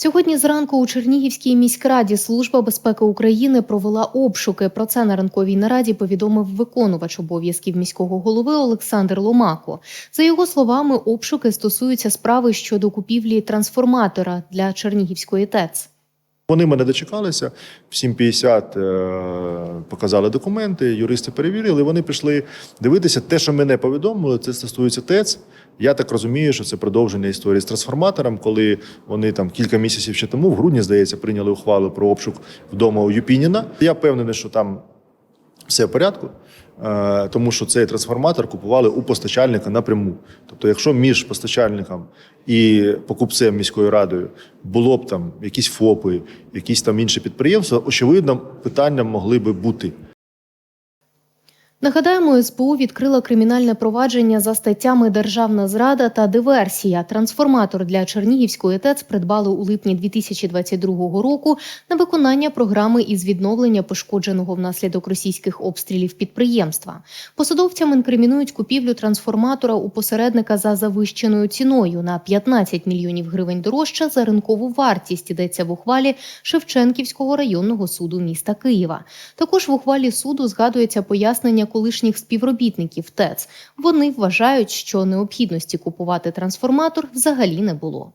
Сьогодні зранку у Чернігівській міськраді Служба безпеки України провела обшуки. Про це на ранковій нараді повідомив виконувач обов'язків міського голови Олександр Ломако. За його словами, обшуки стосуються справи щодо купівлі трансформатора для Чернігівської ТЕЦ. Вони мене дочекалися, в 7.50 е, показали документи, юристи перевірили. Вони пішли дивитися. Те, що мене повідомили, це стосується ТЕЦ. Я так розумію, що це продовження історії з трансформатором, коли вони там кілька місяців ще тому, в грудні, здається, прийняли ухвалу про обшук вдома у Юпініна. Я впевнений, що там все в порядку, е, тому що цей трансформатор купували у постачальника напряму. Тобто, якщо між постачальником і покупцем міською радою було б там якісь ФОПи, якісь там інші підприємства, очевидно, питання могли би бути. Нагадаємо, СБУ відкрила кримінальне провадження за статтями Державна зрада та диверсія. Трансформатор для Чернігівської ТЕЦ придбали у липні 2022 року на виконання програми із відновлення пошкодженого внаслідок російських обстрілів підприємства. Посадовцям інкримінують купівлю трансформатора у посередника за завищеною ціною на 15 мільйонів гривень дорожче за ринкову вартість. Йдеться в ухвалі Шевченківського районного суду міста Києва. Також в ухвалі суду згадується пояснення колишніх співробітників ТЕЦ. Вони вважають, що необхідності купувати трансформатор взагалі не було.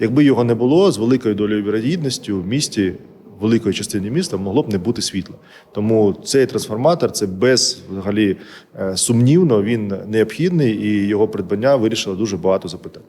Якби його не було, з великою долею вірогідністю в місті, великої частині міста, могло б не бути світла. Тому цей трансформатор це без взагалі е, сумнівно, він необхідний, і його придбання вирішило дуже багато запитань.